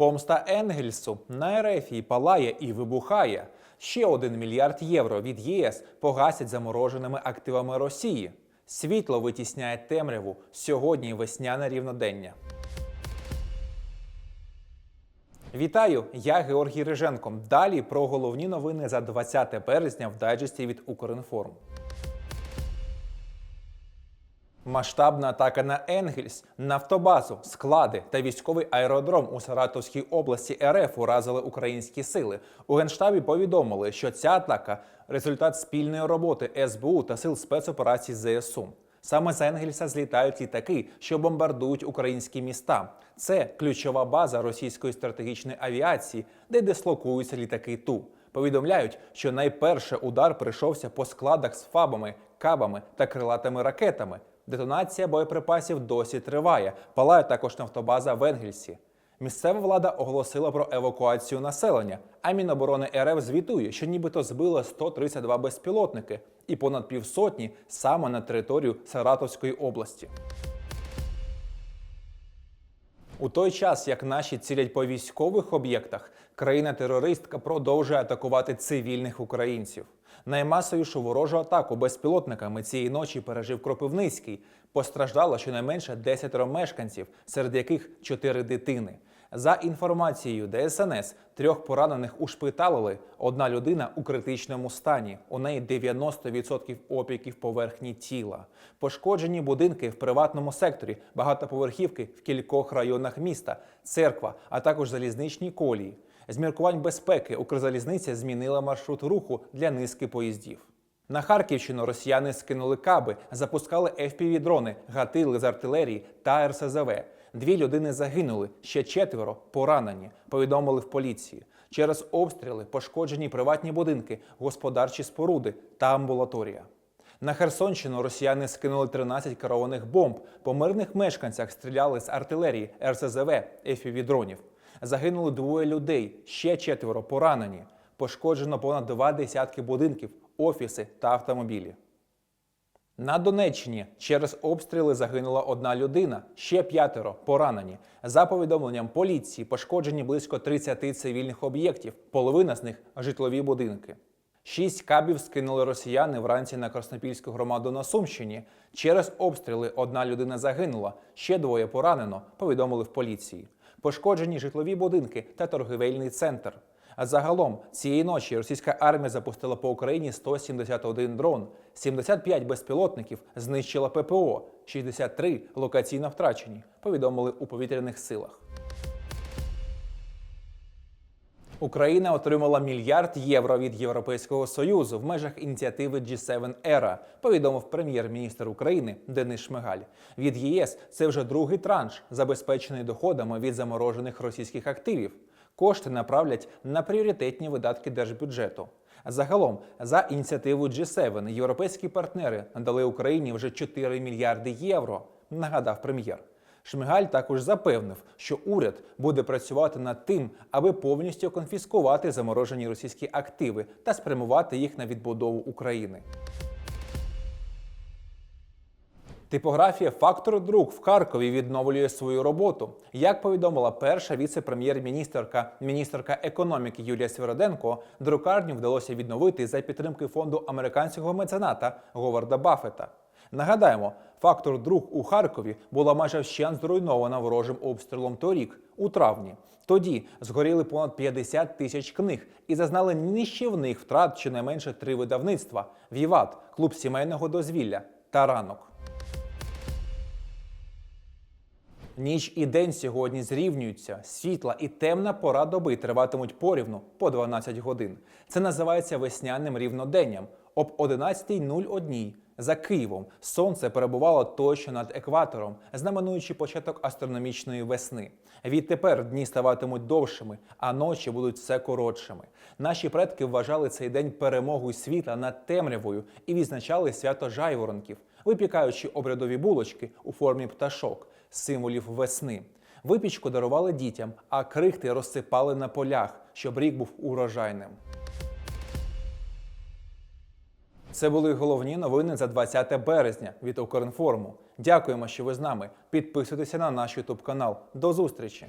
Помста Енгельсу на Ерефії палає і вибухає. Ще один мільярд євро від ЄС погасять замороженими активами Росії. Світло витісняє темряву. Сьогодні весняне рівнодення. Вітаю, я Георгій Риженко. Далі про головні новини за 20 березня в дайджесті від Укрінформ. Масштабна атака на Енгельс, нафтобазу, склади та військовий аеродром у Саратовській області РФ уразили українські сили. У генштабі повідомили, що ця атака результат спільної роботи СБУ та сил спецоперацій ЗСУ. Саме з Енгельса злітають літаки, що бомбардують українські міста. Це ключова база російської стратегічної авіації, де дислокуються літаки Ту. Повідомляють, що найперше удар прийшовся по складах з фабами, кабами та крилатими ракетами. Детонація боєприпасів досі триває. Палає також нафтобаза в Енгельсі. Місцева влада оголосила про евакуацію населення, а Міноборони РФ звітує, що нібито збило 132 безпілотники і понад півсотні саме на територію Саратовської області. У той час, як наші цілять по військових об'єктах, країна-терористка продовжує атакувати цивільних українців. Наймасовішу ворожу атаку безпілотниками цієї ночі пережив Кропивницький. Постраждало щонайменше 10 мешканців, серед яких 4 дитини. За інформацією ДСНС, трьох поранених ушпиталили. Одна людина у критичному стані. У неї 90% опіків поверхні тіла. Пошкоджені будинки в приватному секторі, багатоповерхівки в кількох районах міста, церква, а також залізничні колії. З міркувань безпеки Укрзалізниця змінила маршрут руху для низки поїздів. На Харківщину росіяни скинули каби, запускали FPV-дрони, гатили з артилерії та РСЗВ. Дві людини загинули, ще четверо поранені, повідомили в поліції. Через обстріли пошкоджені приватні будинки, господарчі споруди та амбулаторія. На Херсонщину росіяни скинули 13 керованих бомб. По мирних мешканцях стріляли з артилерії, РСЗВ, FPV-дронів. Загинули двоє людей, ще четверо поранені. Пошкоджено понад два десятки будинків, офіси та автомобілі. На Донеччині через обстріли загинула одна людина, ще п'ятеро поранені. За повідомленням поліції, пошкоджені близько 30 цивільних об'єктів, половина з них житлові будинки. Шість кабів скинули росіяни вранці на Краснопільську громаду на Сумщині. Через обстріли одна людина загинула, ще двоє поранено, повідомили в поліції. Пошкоджені житлові будинки та торгівельний центр. А загалом цієї ночі російська армія запустила по Україні 171 дрон, 75 безпілотників знищила ППО, 63 локаційно втрачені, повідомили у повітряних силах. Україна отримала мільярд євро від Європейського союзу в межах ініціативи G7 ERA, повідомив прем'єр-міністр України Денис Шмигаль. Від ЄС це вже другий транш, забезпечений доходами від заморожених російських активів. Кошти направлять на пріоритетні видатки держбюджету. Загалом, за ініціативою G7, європейські партнери надали Україні вже 4 мільярди євро. Нагадав прем'єр. Шмигаль також запевнив, що уряд буде працювати над тим, аби повністю конфіскувати заморожені російські активи та спрямувати їх на відбудову України. Типографія Фактор Друк в Харкові відновлює свою роботу. Як повідомила перша віце-прем'єр-міністерка, міністерка економіки Юлія Свироденко, друкарню вдалося відновити за підтримки фонду американського мецената Говарда Баффета. Нагадаємо, фактор друк у Харкові була майже вщент зруйнована ворожим обстрілом торік, у травні. Тоді згоріли понад 50 тисяч книг і зазнали нищівних втрат щонайменше три видавництва: Віват, клуб сімейного дозвілля та ранок. Ніч і день сьогодні зрівнюються. Світла і темна пора доби триватимуть порівну по 12 годин. Це називається весняним рівноденням. Об 11.01 за Києвом сонце перебувало точно над екватором, знаменуючи початок астрономічної весни. Відтепер дні ставатимуть довшими, а ночі будуть все коротшими. Наші предки вважали цей день перемогою світла над темрявою і відзначали свято жайворонків, випікаючи обрядові булочки у формі пташок, символів весни. Випічку дарували дітям, а крихти розсипали на полях, щоб рік був урожайним. Це були головні новини за 20 березня від Укрінформу. Дякуємо, що ви з нами. Підписуйтеся на наш Ютуб канал. До зустрічі!